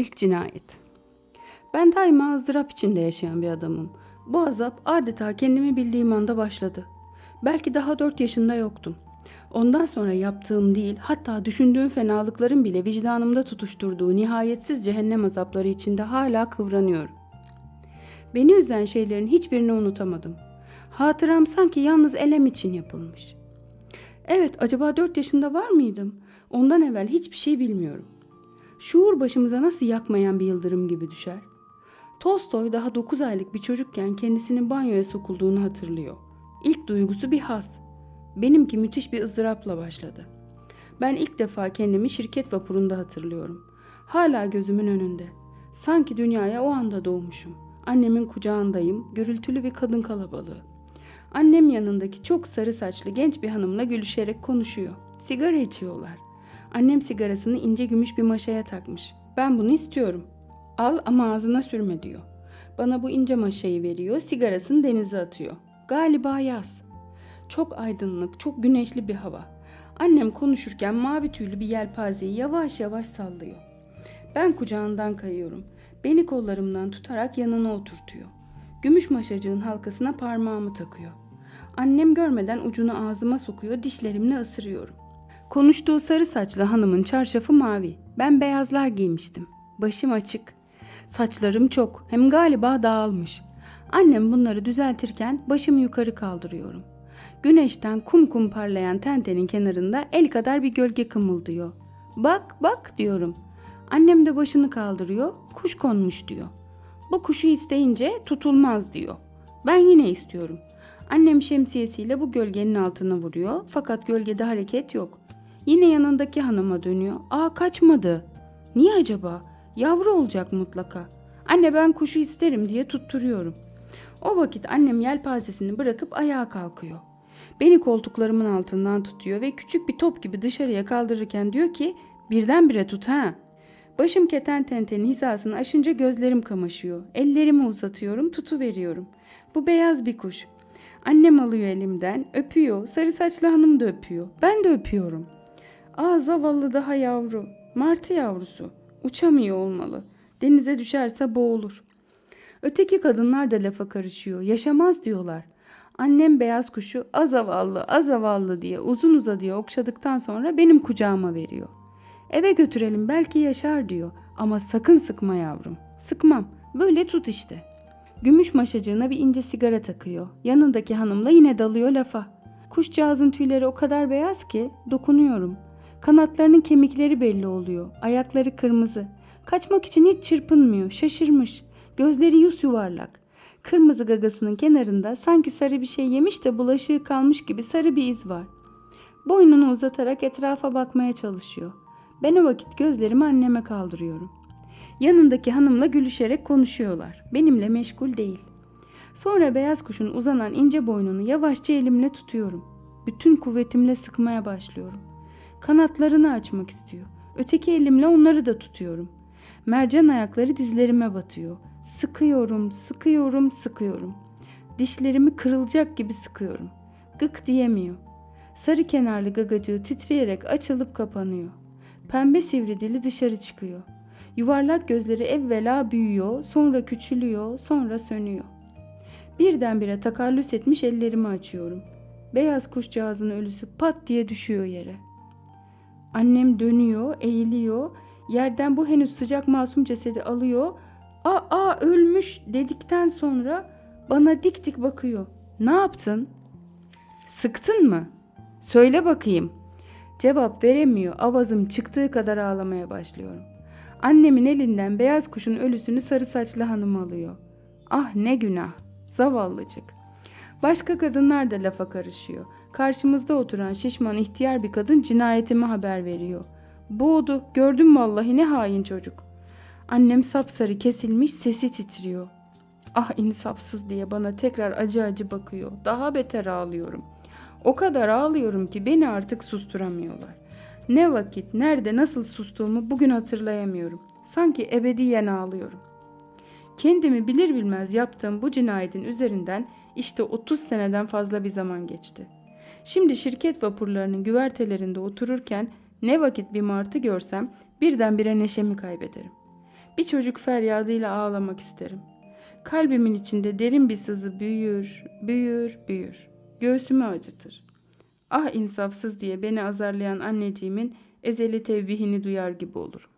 İlk cinayet. Ben daima ızdırap içinde yaşayan bir adamım. Bu azap adeta kendimi bildiğim anda başladı. Belki daha dört yaşında yoktum. Ondan sonra yaptığım değil, hatta düşündüğüm fenalıkların bile vicdanımda tutuşturduğu nihayetsiz cehennem azapları içinde hala kıvranıyorum. Beni üzen şeylerin hiçbirini unutamadım. Hatıram sanki yalnız elem için yapılmış. Evet, acaba dört yaşında var mıydım? Ondan evvel hiçbir şey bilmiyorum. Şuur başımıza nasıl yakmayan bir yıldırım gibi düşer? Tolstoy daha 9 aylık bir çocukken kendisinin banyoya sokulduğunu hatırlıyor. İlk duygusu bir haz. Benimki müthiş bir ızdırapla başladı. Ben ilk defa kendimi şirket vapurunda hatırlıyorum. Hala gözümün önünde. Sanki dünyaya o anda doğmuşum. Annemin kucağındayım, gürültülü bir kadın kalabalığı. Annem yanındaki çok sarı saçlı genç bir hanımla gülüşerek konuşuyor. Sigara içiyorlar. Annem sigarasını ince gümüş bir maşaya takmış. Ben bunu istiyorum. Al ama ağzına sürme diyor. Bana bu ince maşayı veriyor, sigarasını denize atıyor. Galiba yaz. Çok aydınlık, çok güneşli bir hava. Annem konuşurken mavi tüylü bir yelpazeyi yavaş yavaş sallıyor. Ben kucağından kayıyorum. Beni kollarımdan tutarak yanına oturtuyor. Gümüş maşacığın halkasına parmağımı takıyor. Annem görmeden ucunu ağzıma sokuyor, dişlerimle ısırıyorum. Konuştuğu sarı saçlı hanımın çarşafı mavi. Ben beyazlar giymiştim. Başım açık. Saçlarım çok, hem galiba dağılmış. Annem bunları düzeltirken başımı yukarı kaldırıyorum. Güneşten kum kum parlayan tentenin kenarında el kadar bir gölge kımıldıyor. Bak bak diyorum. Annem de başını kaldırıyor. Kuş konmuş diyor. Bu kuşu isteyince tutulmaz diyor. Ben yine istiyorum. Annem şemsiyesiyle bu gölgenin altına vuruyor fakat gölgede hareket yok. Yine yanındaki hanıma dönüyor. Aa kaçmadı. Niye acaba? Yavru olacak mutlaka. Anne ben kuşu isterim diye tutturuyorum. O vakit annem yelpazesini bırakıp ayağa kalkıyor. Beni koltuklarımın altından tutuyor ve küçük bir top gibi dışarıya kaldırırken diyor ki birdenbire tut ha. Başım keten tentenin hizasını aşınca gözlerim kamaşıyor. Ellerimi uzatıyorum, tutu veriyorum. Bu beyaz bir kuş. Annem alıyor elimden, öpüyor. Sarı saçlı hanım da öpüyor. Ben de öpüyorum. Aa zavallı daha yavru. Martı yavrusu. Uçamıyor olmalı. Denize düşerse boğulur. Öteki kadınlar da lafa karışıyor. Yaşamaz diyorlar. Annem beyaz kuşu azavallı azavallı diye uzun uzadıya okşadıktan sonra benim kucağıma veriyor. Eve götürelim belki yaşar diyor. Ama sakın sıkma yavrum. Sıkmam. Böyle tut işte. Gümüş maşacığına bir ince sigara takıyor. Yanındaki hanımla yine dalıyor lafa. Kuşcağızın tüyleri o kadar beyaz ki dokunuyorum. Kanatlarının kemikleri belli oluyor. Ayakları kırmızı. Kaçmak için hiç çırpınmıyor. Şaşırmış. Gözleri yus yuvarlak. Kırmızı gagasının kenarında sanki sarı bir şey yemiş de bulaşığı kalmış gibi sarı bir iz var. Boynunu uzatarak etrafa bakmaya çalışıyor. Ben o vakit gözlerimi anneme kaldırıyorum. Yanındaki hanımla gülüşerek konuşuyorlar. Benimle meşgul değil. Sonra beyaz kuşun uzanan ince boynunu yavaşça elimle tutuyorum. Bütün kuvvetimle sıkmaya başlıyorum. Kanatlarını açmak istiyor. Öteki elimle onları da tutuyorum. Mercan ayakları dizlerime batıyor. Sıkıyorum, sıkıyorum, sıkıyorum. Dişlerimi kırılacak gibi sıkıyorum. Gık diyemiyor. Sarı kenarlı gagacığı titreyerek açılıp kapanıyor. Pembe sivri dili dışarı çıkıyor. Yuvarlak gözleri evvela büyüyor, sonra küçülüyor, sonra sönüyor. Birdenbire takallüs etmiş ellerimi açıyorum. Beyaz kuşcağızın ölüsü pat diye düşüyor yere. Annem dönüyor, eğiliyor. Yerden bu henüz sıcak masum cesedi alıyor. Aa, aa ölmüş dedikten sonra bana dik dik bakıyor. Ne yaptın? Sıktın mı? Söyle bakayım. Cevap veremiyor. Avazım çıktığı kadar ağlamaya başlıyorum. Annemin elinden beyaz kuşun ölüsünü sarı saçlı hanım alıyor. Ah ne günah. Zavallıcık. Başka kadınlar da lafa karışıyor. Karşımızda oturan şişman ihtiyar bir kadın cinayetimi haber veriyor. Boğdu. Gördüm vallahi ne hain çocuk. Annem sapsarı kesilmiş sesi titriyor. Ah insafsız diye bana tekrar acı acı bakıyor. Daha beter ağlıyorum. O kadar ağlıyorum ki beni artık susturamıyorlar. Ne vakit, nerede, nasıl sustuğumu bugün hatırlayamıyorum. Sanki ebediyen ağlıyorum. Kendimi bilir bilmez yaptığım bu cinayetin üzerinden işte 30 seneden fazla bir zaman geçti. Şimdi şirket vapurlarının güvertelerinde otururken ne vakit bir martı görsem birdenbire neşemi kaybederim. Bir çocuk feryadıyla ağlamak isterim. Kalbimin içinde derin bir sızı büyür, büyür, büyür. Göğsümü acıtır. Ah insafsız diye beni azarlayan anneciğimin ezeli tevbihini duyar gibi olurum.